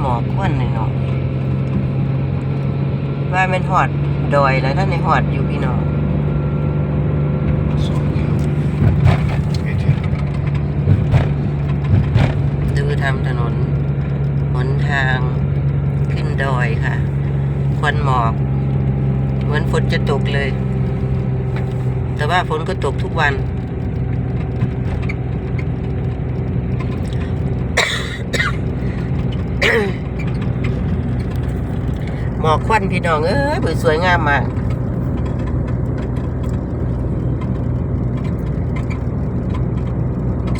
หมอกควันหน่อยๆว่าเป็นหอดดอยแล้วท่านในหอดอยู่พี่น้องดูทำถนนหนทางขึ้นดอยค่ะ ควันหมอก เหมือนฝนจะตกเลย แต่ว่าฝนก็ตกทุกวัน หม อกควันพี่น้องเอ้ยเบิดสวยงามมาก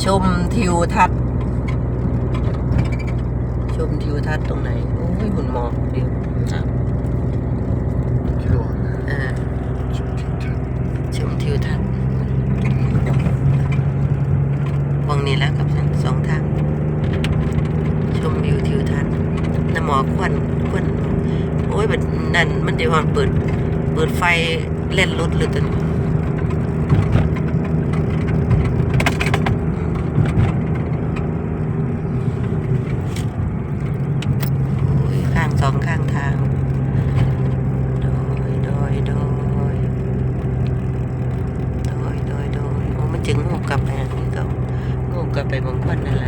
ชมทิวทัศน์ ชมทิวทัศน์ตรงไหน โอ้ยหุ่นหมอกเดียวอะ Klar. เออ Så titta. ชมทิวทัศน์วังนี้แล้วกับสองทาง ชมวิวทิวทัศน์น้ำหมอกควันควัน โอ้ยแบบนั่นมันเดี๋ยวมันเปิด เปิดไฟเล่นรถเลยตัวนี้โอ้ยข้างสองข้างทางโดยโดยโดยโดยโดยโดยโอ้มันจึงงูกลับไปนะนี่ก็งูกลับไปบางคนอะไร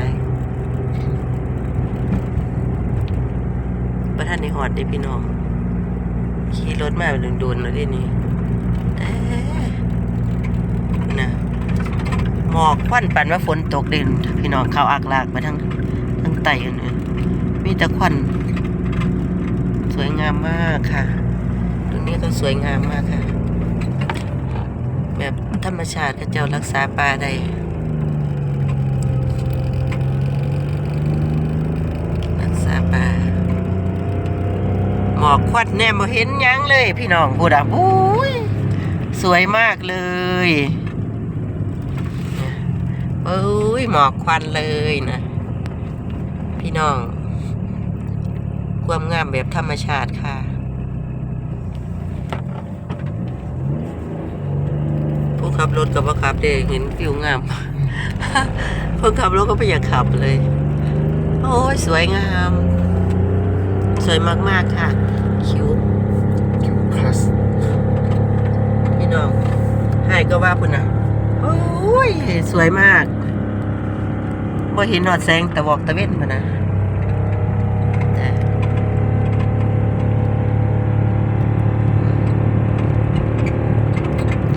ประท่านในหอดได้พี่น้อง ขี่รถมาเป็นโดนแล้วดินี่นะหมอกควันปันว่าฝนตกเด่นพี่น้องเขาอักลากไปทั้งทั้งไตกันเลยมีแต่ควันสวยงามมากค่ะตรงนี้ก็สวยงามมากค่ะ แบบธรรมชาติเจ้ารักษาป่าได้ รักษาป่า ห มอกควันแน่บ่เห็นยังเลย พี่น้องพูดอะบุ้ยสวยมากเลยเอ้ยหมอกควันเลยนะ พี่น้อง ความงามแบบธรรมชาติค่ะผู้ขับรถกับว่าขับเด็เห็นฟิวงามคนขับรถก็ไม่อยากขับเลย โอ้ยสวยงาม สวยมาก ๆ ค่ะ คิ้ว Klass. พี่น้องให้ก็ว่าพุ่นนะโอ้ย สวยมากบ่เห็นหอดแสงตะบอกตะเว้นพุ่นนะแต่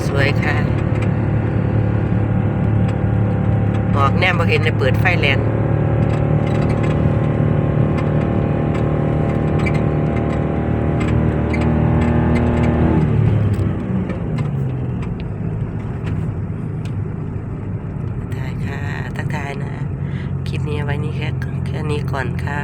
สวยค่ะ บอกแนมบ่เห็นเลยเปิดไฟแลนทักทาย ค่ะ ทักทายนะ คลิปนี้ไว้นี่แค่แค่นี้ก่อนค่ะ